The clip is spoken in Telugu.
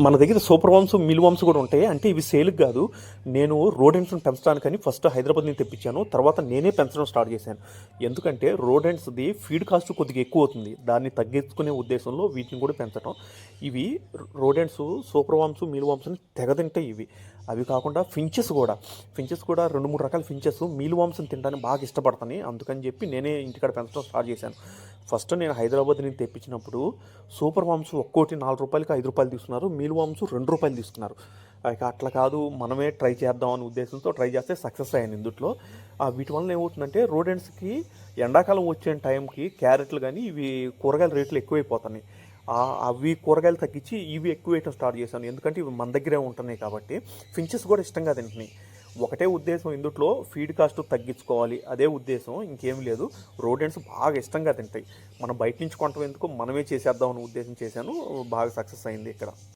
మన దగ్గర సూపర్ వామ్స్ మిల్ వామ్స్ కూడా ఉంటాయి. అంటే ఇవి సేల్కి కాదు. నేను రోడెంట్స్ని పెంచడానికని ఫస్ట్ హైదరాబాద్ నుంచి తెప్పించాను. తర్వాత నేనే పెంచడం స్టార్ట్ చేశాను. ఎందుకంటే రోడెంట్స్ది ఫీడ్ కాస్ట్ కొద్దిగా ఎక్కువ అవుతుంది. దాన్ని తగ్గించుకునే ఉద్దేశంలో వీటిని కూడా పెంచడం ఇవి రోడెంట్స్ సూపర్ వామ్స్ మిల్ వామ్స్ని తెగతింటాయి ఇవి. అవి కాకుండా ఫించెస్ కూడా. ఫించెస్ కూడా రెండు మూడు రకాల ఫించెస్. మీల్ వామ్స్ని తినడానికి బాగా ఇష్టపడతాను. అందుకని చెప్పి నేనే ఇంటికాడ పెంచడం స్టార్ట్ చేశాను. ఫస్ట్ నేను హైదరాబాద్ నుంచి తెప్పించినప్పుడు సూపర్ వామ్స్ ఒక్కోటి నాలుగు రూపాయలకి ఐదు రూపాయలు తీసుకున్నారు మీల్ వామ్స్ రెండు రూపాయలు తీసుకున్నారు. ఇక అట్లా కాదు మనమే ట్రై చేద్దాం అనే ఉద్దేశంతో ట్రై చేస్తే సక్సెస్ అయ్యాను ఇందుట్లో. ఆ వీటి వల్ల ఏమవుతుందంటే రోడెంట్స్కి ఎండాకాలం వచ్చే టైంకి క్యారెట్లు కానీ ఇవి కూరగాయల రేట్లు ఎక్కువైపోతున్నాయి. అవి కూరగాయలు తగ్గించి ఇవి ఎక్కువ వేయటం స్టార్ట్ చేశాను. ఎందుకంటే ఇవి మన దగ్గరే ఉంటున్నాయి కాబట్టి ఫించెస్ కూడా ఇష్టంగా తింటున్నాయి. ఒకటే ఉద్దేశం ఇందుట్లో ఫీడ్ కాస్ట్ తగ్గించుకోవాలి. అదే ఉద్దేశం ఇంకేం లేదు. రోడెంట్స్ బాగా ఇష్టంగా తింటాయి. మనం బయట నుంచి కొంటాం ఎందుకు? మనమే చేసేద్దాం అనే ఉద్దేశం చేశాను. బాగా సక్సెస్ అయింది ఇక్కడ.